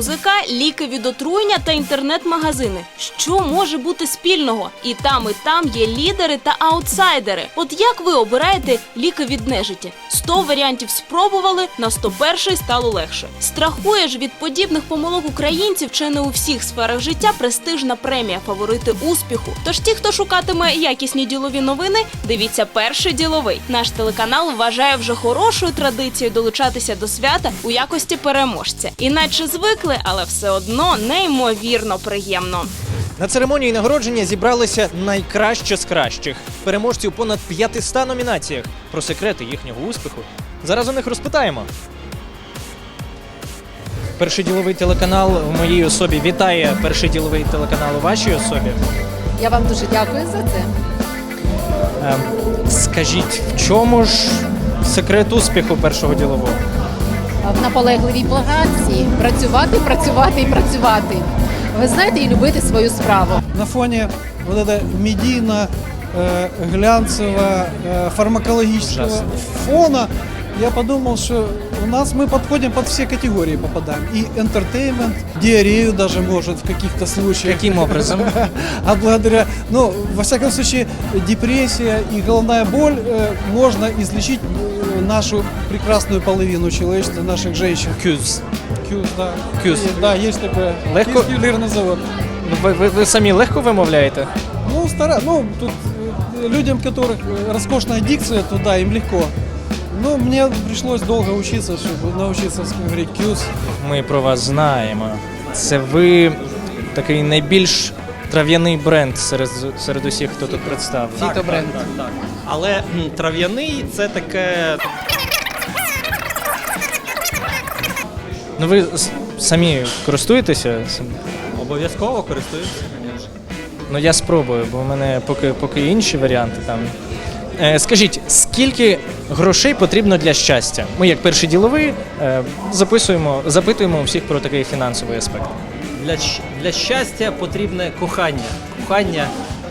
Поп-музика, ліки від отруєння та інтернет-магазини. Що може бути спільного? І там, і там є лідери та аутсайдери. От як ви обираєте ліки від нежиті? 100 варіантів спробували, на 101 стало легше. Страхує ж від подібних помилок українців чи не у всіх сферах життя престижна премія фаворити успіху. Тож ті, хто шукатиме якісні ділові новини, дивіться перший діловий. Наш телеканал вважає вже хорошою традицією долучатися до свята у якості переможця. Іначе звикли, але все одно неймовірно приємно. На церемонії нагородження зібралися найкраще з кращих переможці у понад 500 номінаціях. Про секрети їхнього успіху зараз у них розпитаємо. Перший діловий телеканал в моїй особі вітає перший діловий телеканал у вашій особі. Я вам дуже дякую за це. Ем, скажіть, в чому ж секрет успіху першого ділового? В наполегливій праці працювати, працювати і працювати. Ви знаєте, і любити свою справу. на фоне вот это медийно э, глянцево э, фармакологического Ужасно. фона я подумал, что у нас мы подходим под все категории попадаем. И entertainment, диарею даже может в каких-то случаях. Каким образом? А благодаря, ну, во всяком случае, депрессия и головная боль э, можно излечить э, нашу прекрасную половину человечества, наших женщин. Кюз. Кюз, да. Кюз. И- Да, есть такое. Легко- Есть ювелирный завод. Ви, ви, ви самі легко вимовляєте? Ну, стара, ну, тут э, людям, у которых э, роскошная дикция, то да, им легко. Но мне пришлось долго учиться, чтобы научиться говорить кьюз. Ми про вас знаємо. Це ви такий найбільш трав'яний бренд серед, серед усіх, хто тут представлений. Фіто бренд. Так, так. Але м, трав'яний це таке. Ну ви самі користуєтеся? цим? Обов'язково користуюся, звісно. Ну я спробую, бо в мене поки, поки інші варіанти там. Е, скажіть, скільки грошей потрібно для щастя? Ми, як перший діловий, е, записуємо, запитуємо у всіх про такий фінансовий аспект. Для, щ- для щастя потрібне кохання. Кохання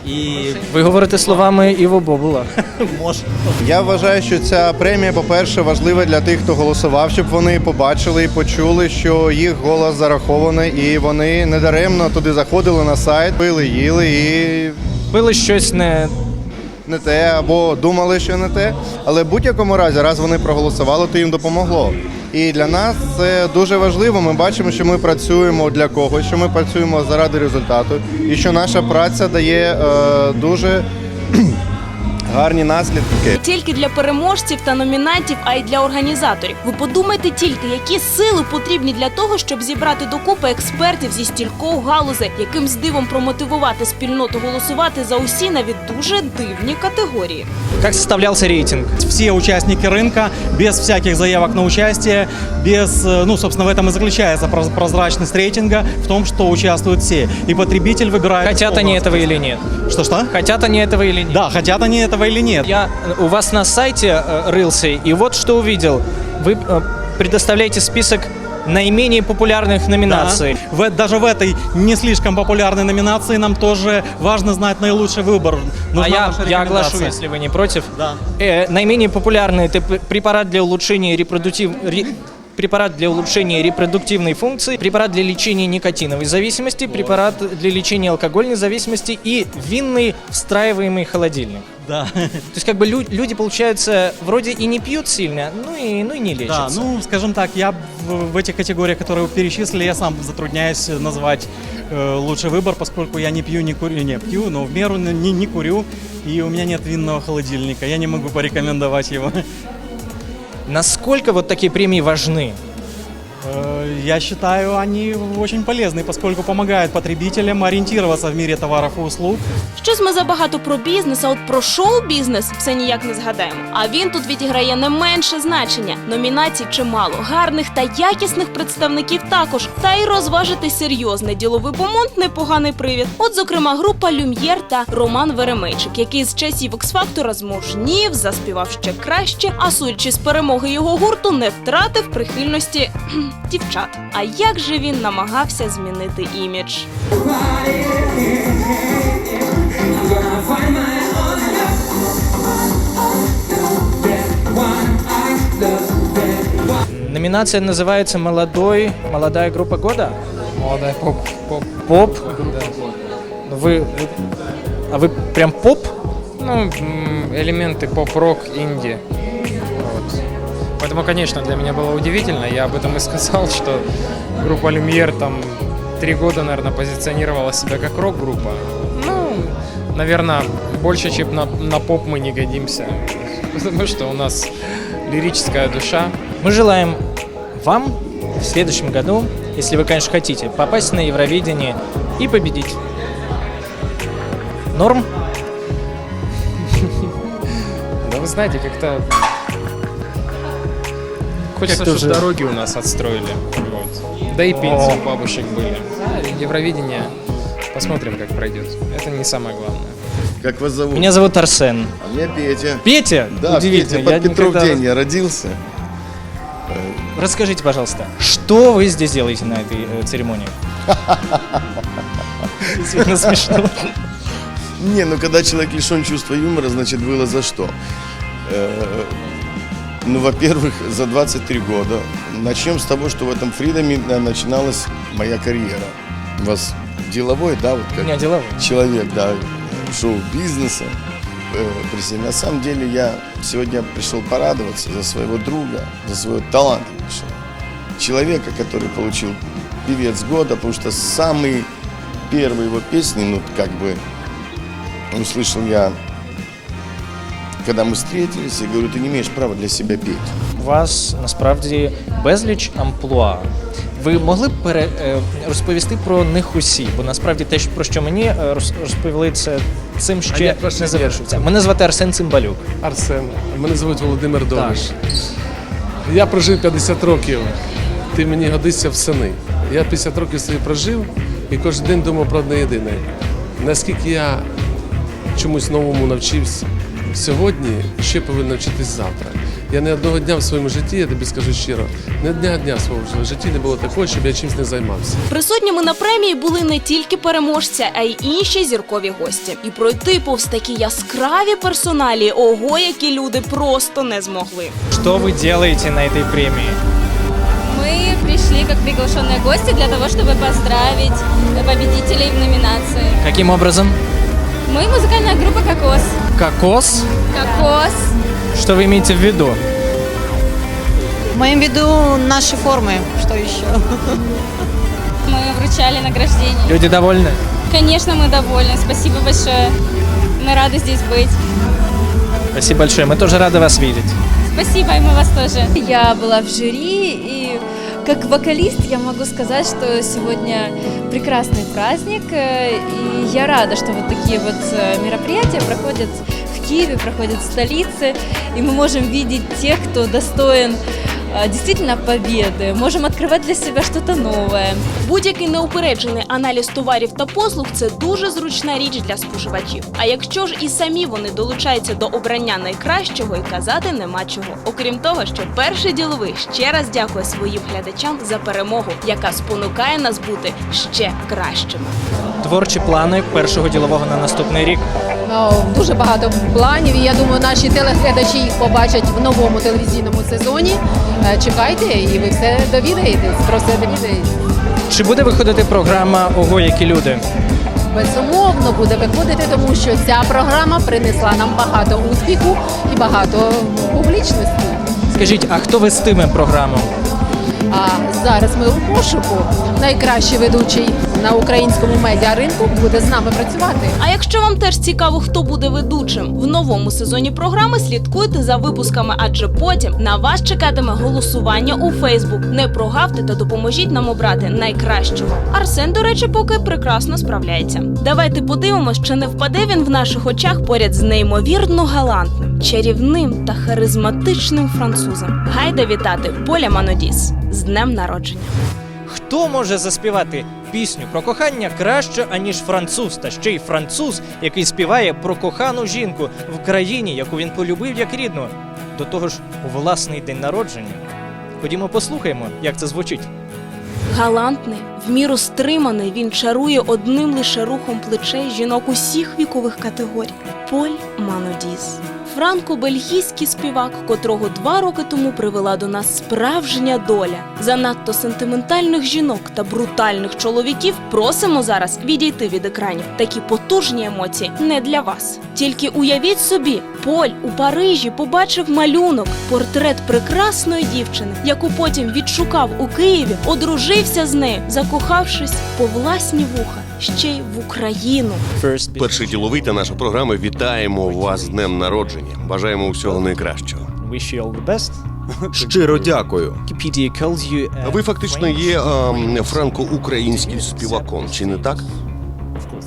і Ви говорите словами Іво Бобула. може. Я вважаю, що ця премія, по-перше, важлива для тих, хто голосував, щоб вони побачили і почули, що їх голос зарахований, і вони недаремно туди заходили на сайт, пили, їли і Пили щось не не те, або думали, що не те. Але в будь-якому разі, раз вони проголосували, то їм допомогло. І для нас це дуже важливо. Ми бачимо, що ми працюємо для когось, що ми працюємо заради результату, і що наша праця дає е, дуже гарні наслідки. Тільки для переможців та номінантів, а й для організаторів. Ви подумайте тільки, які сили потрібні для того, щоб зібрати докупи експертів зі стількох галузей, якимсь дивом промотивувати спільноту голосувати за усі навіть дуже дивні категорії. Как составлялся рейтинг? все участники рынка, без всяких заявок на участие, без, э, ну, собственно, в этом и заключается проз- прозрачность рейтинга, в том, что участвуют все. И потребитель выбирает... Хотят они этого или нет? Что-что? Хотят они этого или нет? Да, хотят они этого или нет. Я э, у вас на сайте э, рылся, и вот что увидел. Вы э, предоставляете список наименее популярных номинаций. Да. В, даже в этой не слишком популярной номинации нам тоже важно знать наилучший выбор. а Нужна я, ваша я оглашу, рекомендация. если вы не против. Да. Э, наименее популярный это п- препарат для улучшения репродуктив... ре- Препарат для улучшения репродуктивной функции, препарат для лечения никотиновой зависимости, препарат для лечения алкогольной зависимости и винный встраиваемый холодильник. Да. То есть как бы лю- люди, получается, вроде и не пьют сильно, ну и, ну и не Да, лечатся. ну, скажем так, я в, в этих категориях, которые вы перечислили, я сам затрудняюсь назвать э, лучший выбор, поскольку я не пью, не курю, не пью, но в меру не, не курю, и у меня нет винного холодильника, я не могу порекомендовать его. Насколько вот такие премии важны? Э, Я считаю, они очень полезны, поскольку помогают потребителям ориентироваться в мире товаров и услуг. Щось ми забагато про бізнес, а от про шоу-бізнес все ніяк не згадаємо. А він тут відіграє не менше значення. Номінацій чимало, гарних та якісних представників також. Та й розважити серйозний діловий бомонд непоганий привід. От, зокрема, група Люм'єр та Роман Веремейчик, який з часів X-Factor змужнів, заспівав ще краще, а судячи з перемоги його гурту, не втратив прихильності дівчат. А як же він намагався змінити імідж? Номинация называется «Молодой, молодая группа года». Молодая поп, поп. Поп. Ну, Вы, вы- а вы прям поп? Ну, м, элементы поп-рок, инди. Поэтому, конечно, для меня было удивительно. Я об этом и сказал, что группа Люмьер там три года, наверное, позиционировала себя как рок-группа. Ну, наверное, больше, чем на, на поп мы не годимся. Потому что у нас лирическая душа. Мы желаем вам в следующем году, если вы, конечно, хотите, попасть на Евровидение и победить. Норм? Да вы знаете, как-то... Хочется, чтобы уже- дороги у нас отстроили. Вот. Да и пенсии у бабушек были. Евровидение, посмотрим, как пройдет. Это не самое главное. Как вас зовут? Меня зовут Арсен. А меня Петя. Петя? Да, Удивительно. Петя, под я Петров никогда- день я родился. Расскажите, пожалуйста, что вы здесь делаете на этой э, церемонии? Действительно смешно. Не, ну когда человек лишен чувства юмора, значит было за что. Ну, во-первых, за 23 года. Начнем с того, что в этом фридоме начиналась моя карьера. У вас деловой, да, вот У как меня деловой. человек, да, шоу-бизнеса. Э, На самом деле я сегодня пришел порадоваться за своего друга, за своего талантливейшего человека, который получил певец года, потому что самые первые его песни, ну, как бы, услышал я, когда мы встретились, я говорю, ты не имеешь права для себя петь. У вас насправді безліч амплуа. Ви могли б пере, е, розповісти про них усі? Бо насправді те, про що мені е, розповіли, це цим ще не завершується. Мене звати Арсен Цимбалюк. Арсен, мене звуть Володимир Довиш. Я прожив 50 років. Ти мені годишся в сини. Я 50 років собі прожив і кожен день думав про одне єдине. Наскільки я чомусь новому навчився сьогодні, ще повинен навчитись завтра. Я не одного дня в своєму житті, я тобі скажу щиро, не одного дня в своєму житті не було такого, щоб я чимось не займався. Присутніми на премії були не тільки переможці, а й інші зіркові гості. І пройти повз такі яскраві персоналі, ого, які люди просто не змогли. Що ви робите на цій премії? Мы пришли как приглашенные гости для того, чтобы поздравить победителей в номинации. Каким образом? Мы музыкальная группа «Кокос». Кокос? «Кокос». Что вы имеете в виду? Имеем в виду наши формы. Что еще? Мы вручали награждение. Люди довольны? Конечно, мы довольны. Спасибо большое. Мы рады здесь быть. Спасибо большое. Мы тоже рады вас видеть. Спасибо, и мы вас тоже. Я была в жюри, и как вокалист я могу сказать, что сегодня прекрасный праздник, э, и я рада, что вот такие вот э, мероприятия проходят в Киеве, проходят в столице, и мы можем видеть тех, кто достоин э, действительно победы, можем открывать для себя что-то новое. Будь-який неупереджений аналіз товарів та послуг це дуже зручна річ для споживачів. А якщо ж і самі вони долучаються до обрання найкращого, і казати нема чого. Окрім того, що перший діловий ще раз дякує своїм глядачам за перемогу, яка спонукає нас бути ще кращими. Творчі плани першого ділового на наступний рік. Ну, дуже багато планів, і я думаю, наші телеглядачі їх побачать в новому телевізійному сезоні. Е, Чекайте, і ви все довідаєтесь, про все довідаєтесь. Чи буде виходити програма Ого, які люди? Безумовно буде виходити, тому що ця програма принесла нам багато успіху і багато публічності. Скажіть, а хто вестиме програму? А зараз ми у пошуку. Найкращий ведучий на українському медіаринку буде з нами працювати. А якщо вам теж цікаво, хто буде ведучим в новому сезоні програми, слідкуйте за випусками, адже потім на вас чекатиме голосування у Фейсбук. Не прогавте та допоможіть нам обрати найкращого. Арсен, до речі, поки прекрасно справляється. Давайте подивимось, чи не впаде він в наших очах поряд з неймовірно галантним, чарівним та харизматичним французом. Гайда вітати Поля Манодіс з днем народження. Хто може заспівати пісню про кохання краще, аніж француз, та ще й француз, який співає про кохану жінку в країні, яку він полюбив як рідну, до того ж у власний день народження. Ходімо послухаємо, як це звучить. Галантний, в міру стриманий, він чарує одним лише рухом плечей жінок усіх вікових категорій. Поль Манодіс. Франко-бельгійський співак, котрого два роки тому привела до нас справжня доля. Занадто сентиментальних жінок та брутальних чоловіків просимо зараз відійти від екранів. Такі потужні емоції не для вас. Тільки уявіть собі, Поль у Парижі побачив малюнок, портрет прекрасної дівчини, яку потім відшукав у Києві, одружився з нею, закохавшись по власні вуха, ще й в Україну. Перший діловий та наша програма вітаємо вас з днем народження. Бажаємо усього найкращого. Wish you all the best. Щиро дякую. Ви фактично є ем, франко-українським співаком, чи не так?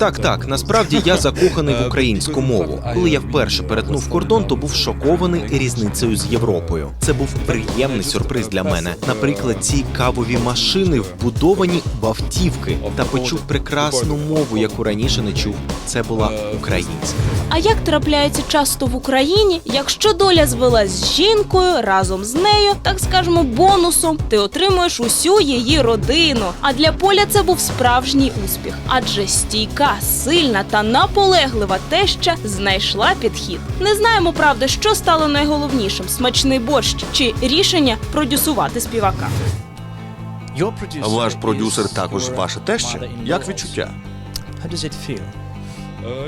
Так, так, насправді я закоханий в українську мову. Коли я вперше перетнув кордон, то був шокований різницею з Європою. Це був приємний сюрприз для мене. Наприклад, ці кавові машини вбудовані в автівки та почув прекрасну мову, яку раніше не чув. Це була українська. А як трапляється часто в Україні, якщо доля звела з жінкою разом з нею, так скажемо, бонусом, ти отримуєш усю її родину. А для поля це був справжній успіх, адже стійка, сильна та наполеглива теща знайшла підхід. Не знаємо, правда, що стало найголовнішим: смачний борщ чи рішення продюсувати співака. Ваш продюсер також ваша теща. Як відчуття?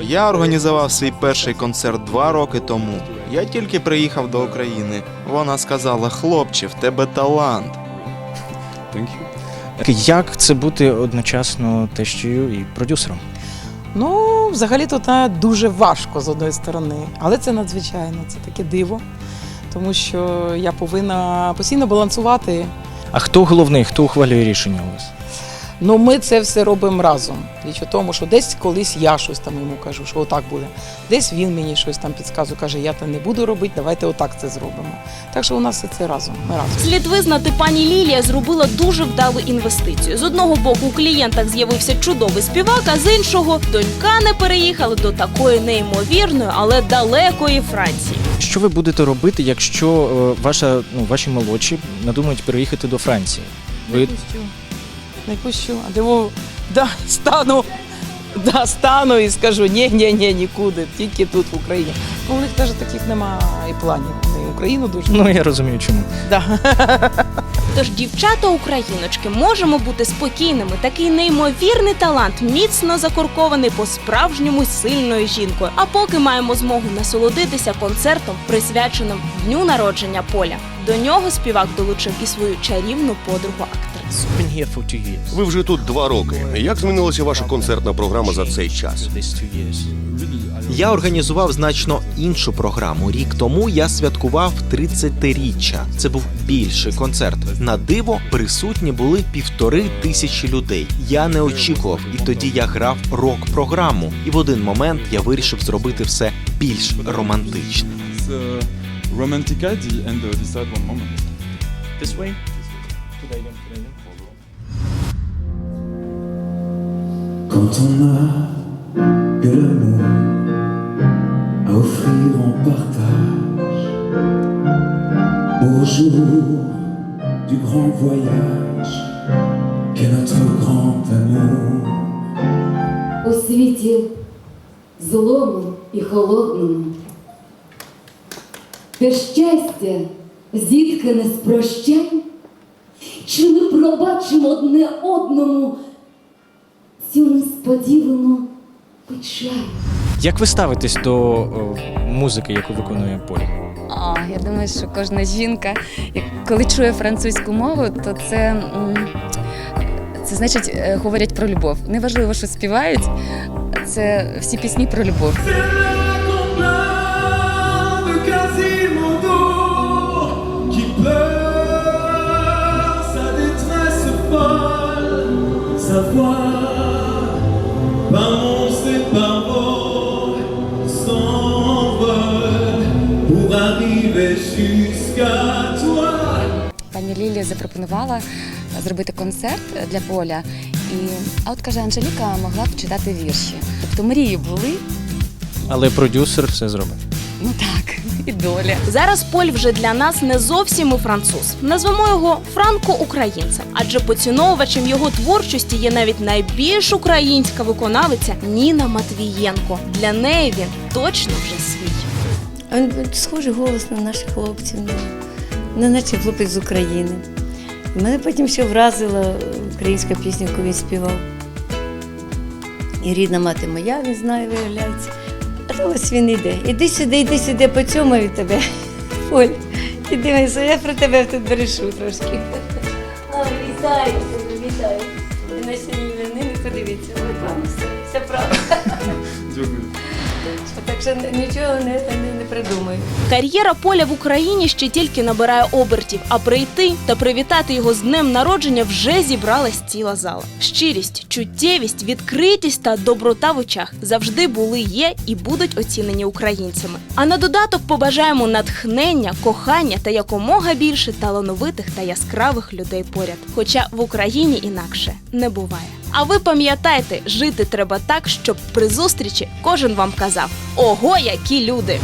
Я організував свій перший концерт два роки тому. Я тільки приїхав до України. Вона сказала: хлопче, в тебе талант. Як це бути одночасно тещею і продюсером? Ну, взагалі-то дуже важко з одної сторони, але це надзвичайно, це таке диво, тому що я повинна постійно балансувати. А хто головний, хто ухвалює рішення у вас? Ну, ми це все робимо разом. Річ у тому, що десь колись я щось там йому кажу, що отак буде. Десь він мені щось там підказує, каже, я це не буду робити, давайте отак це зробимо. Так що у нас все це разом. Ми разом. Слід визнати, пані Лілія зробила дуже вдалу інвестицію. З одного боку, у клієнтах з'явився чудовий співак, а з іншого донька не переїхала до такої неймовірної, але далекої Франції. Що ви будете робити, якщо е, ваша, ну, ваші молодші надумають переїхати до Франції? Ви Не пущу. А диво, да, стану, да, стану і скажу, ні, ні, ні, нікуди, тільки тут, в Україні. Ну, у них теж таких немає і планів. Вони Україну дуже. ну я розумію, чому. Да. Тож, дівчата україночки, можемо бути спокійними. Такий неймовірний талант, міцно закоркований по-справжньому сильною жінкою. А поки маємо змогу насолодитися концертом, присвяченим дню народження поля. До нього співак долучив і свою чарівну подругу актрису. Been here for two years. Ви вже тут два роки. Як змінилася ваша концертна програма за цей час? Я організував значно іншу програму. Рік тому я святкував 30-річчя. Це був більший концерт. На диво присутні були півтори тисячі людей. Я не очікував, і тоді я грав рок-програму. І в один момент я вирішив зробити все більш романтичним. romantic idea and uh, decide one moment. This way? Quand on a que l'amour à offrir en partage au jour du grand voyage qu'est notre grand amour. У світі злому і холодному, де щастя зіткане з прощань, чи ми пробачимо одне одному цю несподівану печаль? Як ви ставитесь до е, музики, яку виконує Полі? А, я думаю, що кожна жінка, коли чує французьку мову, то це, це значить е, говорять про любов. Неважливо, що співають, це всі пісні про любов. qui par monstre et par vol pour arriver jusqu'à toi. Пані Лілія запропонувала зробити концерт для поля. І а от каже, Анжеліка могла б читати вірші. Тобто мрії були, Але продюсер все зробив. ну так, і доля. Зараз Поль вже для нас не зовсім і француз. Назвемо його франко-українцем, адже поціновувачем його творчості є навіть найбільш українська виконавиця Ніна Матвієнко. Для неї він точно вже свій. Схожий голос на наших хлопців, на, на наче хлопець з України. Мене потім ще вразила українська пісня, яку він співав. І рідна мати моя, він знає, виявляється. Ось він іде. Іди сюди, іди сюди, по цьому від тебе. Оль, і дивися, я про тебе тут брешу трошки. А, вітаю тебе, вітаю. На сьогодні іменини подивіться, вам все, все правда. Дякую. Так нічого не, не, не придумаю. Кар'єра поля в Україні ще тільки набирає обертів, а прийти та привітати його з днем народження вже зібралась ціла зала. Щирість, чуттєвість, відкритість та доброта в очах завжди були, є і будуть оцінені українцями. А на додаток побажаємо натхнення, кохання та якомога більше талановитих та яскравих людей поряд. Хоча в Україні інакше не буває. А ви пам'ятайте, жити треба так, щоб при зустрічі кожен вам казав: Ого, які люди!